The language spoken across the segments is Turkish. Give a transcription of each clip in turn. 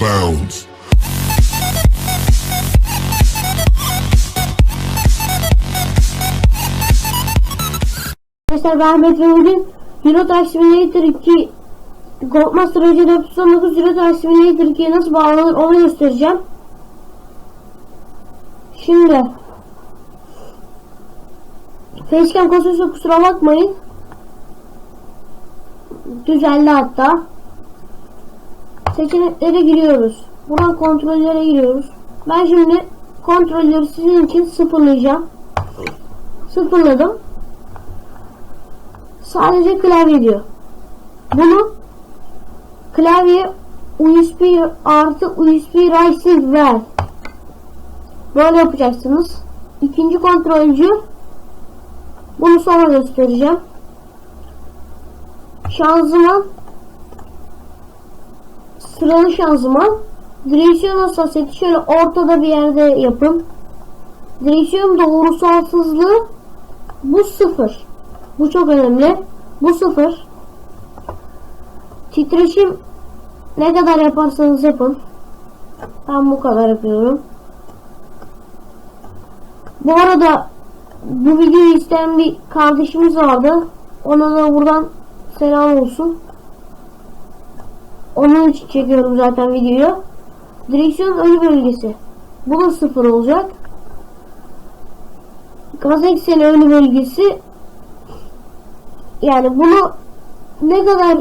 bounds. Arkadaşlar ben Ahmet ve bugün Euro Truck Simulator 2 Goldmaster Hoca 419 Euro Truck Simulator 2'ye nasıl bağlanır onu göstereceğim. Şimdi Facecam kasıyorsa kusura bakmayın. Düzeldi hatta. Seçeneklere giriyoruz. Buradan kontrollere giriyoruz. Ben şimdi kontrolleri sizin için sıfırlayacağım. Sıfırladım. Sadece klavye diyor. Bunu klavye USB artı USB Rising ver. Böyle yapacaksınız. İkinci kontrolcü bunu sonra göstereceğim. Şanzıman sıralı şanzıman direksiyon hassasiyeti şöyle ortada bir yerde yapın. Direksiyon doğrusalsızlığı bu sıfır. Bu çok önemli. Bu sıfır. Titreşim ne kadar yaparsanız yapın. Ben bu kadar yapıyorum. Bu arada bu videoyu isteyen bir kardeşimiz vardı. Ona da buradan selam olsun. Onun için çekiyorum zaten videoyu. Direksiyon ölü bölgesi. Bu da sıfır olacak. Gaz ekseni ölü bölgesi yani bunu ne kadar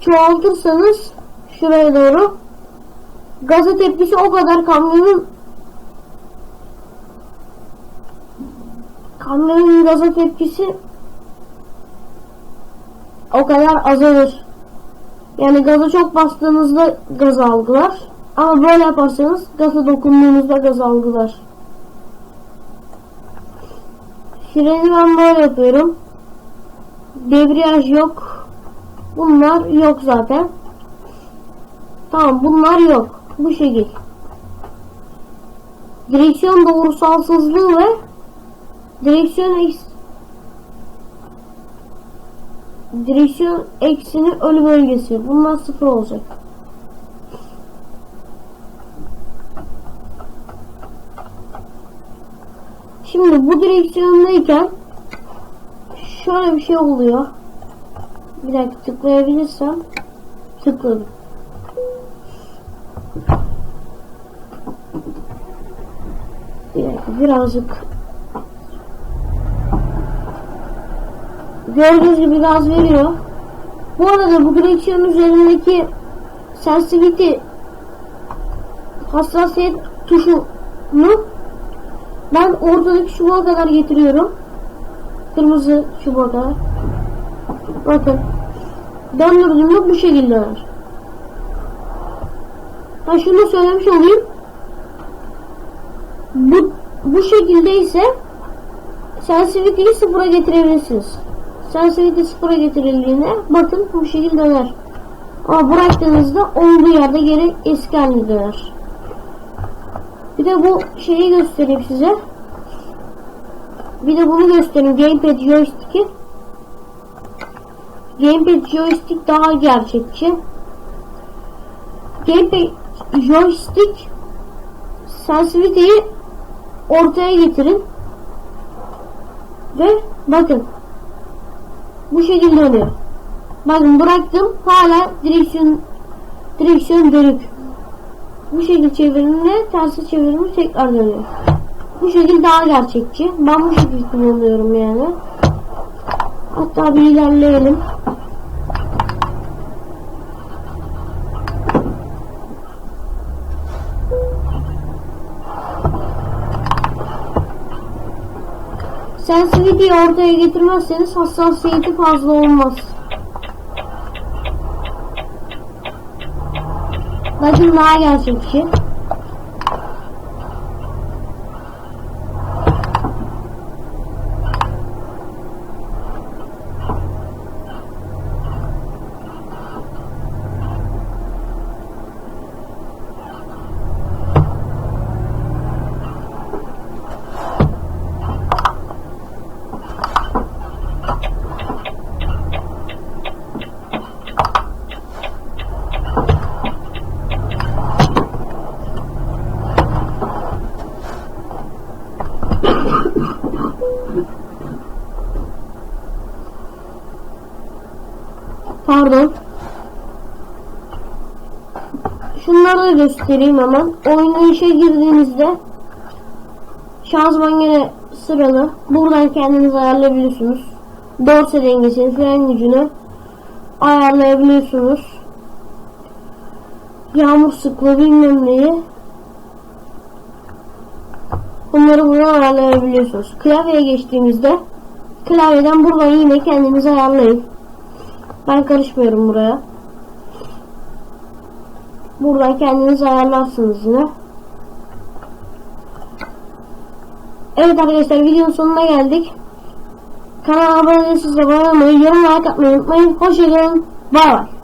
çoğaltırsanız şuraya doğru gaza tepkisi o kadar kamyonun kamyonun gaza tepkisi o kadar azalır. Yani gaza çok bastığınızda gaz algılar. Ama böyle yaparsanız gaza dokunduğunuzda gaz algılar. Freni ben böyle yapıyorum. Debriyaj yok. Bunlar yok zaten. Tamam bunlar yok. Bu şekil. Direksiyon doğrusalsızlığı ve direksiyon direksiyon eksini ölü bölgesi. Bunlar sıfır olacak. Şimdi bu direksiyondayken şöyle bir şey oluyor. Bir dakika tıklayabilirsem tıkladım. Birazcık gördüğünüz gibi gaz veriyor. Bu arada bu direksiyon üzerindeki sensitivity hassasiyet tuşunu ben ortadaki çubuğa kadar getiriyorum. Kırmızı çubuğa kadar. Bakın. Döndürdüğümde bu şekilde döner. Ha şunu söylemiş olayım. Bu, bu şekilde ise sensitivity'yi sıfıra getirebilirsiniz. Sensitivity sıfıra getirildiğinde bakın bu şekilde döner. Ama bıraktığınızda olduğu yerde geri eski haline döner. Bir de bu şeyi göstereyim size. Bir de bunu göstereyim. Gamepad joystick'i. Gamepad joystick daha gerçekçi. Gamepad joystick sensitivity'yi ortaya getirin. Ve bakın. Bu şekilde oluyor. Bakın bıraktım. Hala direksiyon direksiyon dönük. Bu şekilde çevirimle tersi çevirimi tekrar dönüyor. Bu şekilde daha gerçekçi. Ben bu şekilde kullanıyorum yani. Hatta bir ilerleyelim. Sensitivity'yi ortaya getirmezseniz hassasiyeti fazla olmaz. Bakın daha gerçekçi. Pardon. Şunları da göstereyim hemen. Oynayışa girdiğinizde şanzıman gene sıralı. Buradan kendiniz ayarlayabiliyorsunuz. Dorse dengesini, fren gücünü ayarlayabiliyorsunuz. Yağmur sıklığı bilmem neyi. Bunları buradan ayarlayabiliyorsunuz. Klavyeye geçtiğimizde klavyeden buradan yine kendiniz ayarlayın. Ben karışmıyorum buraya. Buradan kendiniz ayarlarsınız yine. Evet arkadaşlar videonun sonuna geldik. Kanala abone değilseniz abone olmayı, yorum like atmayı unutmayın. Hoşçakalın. Bay bay.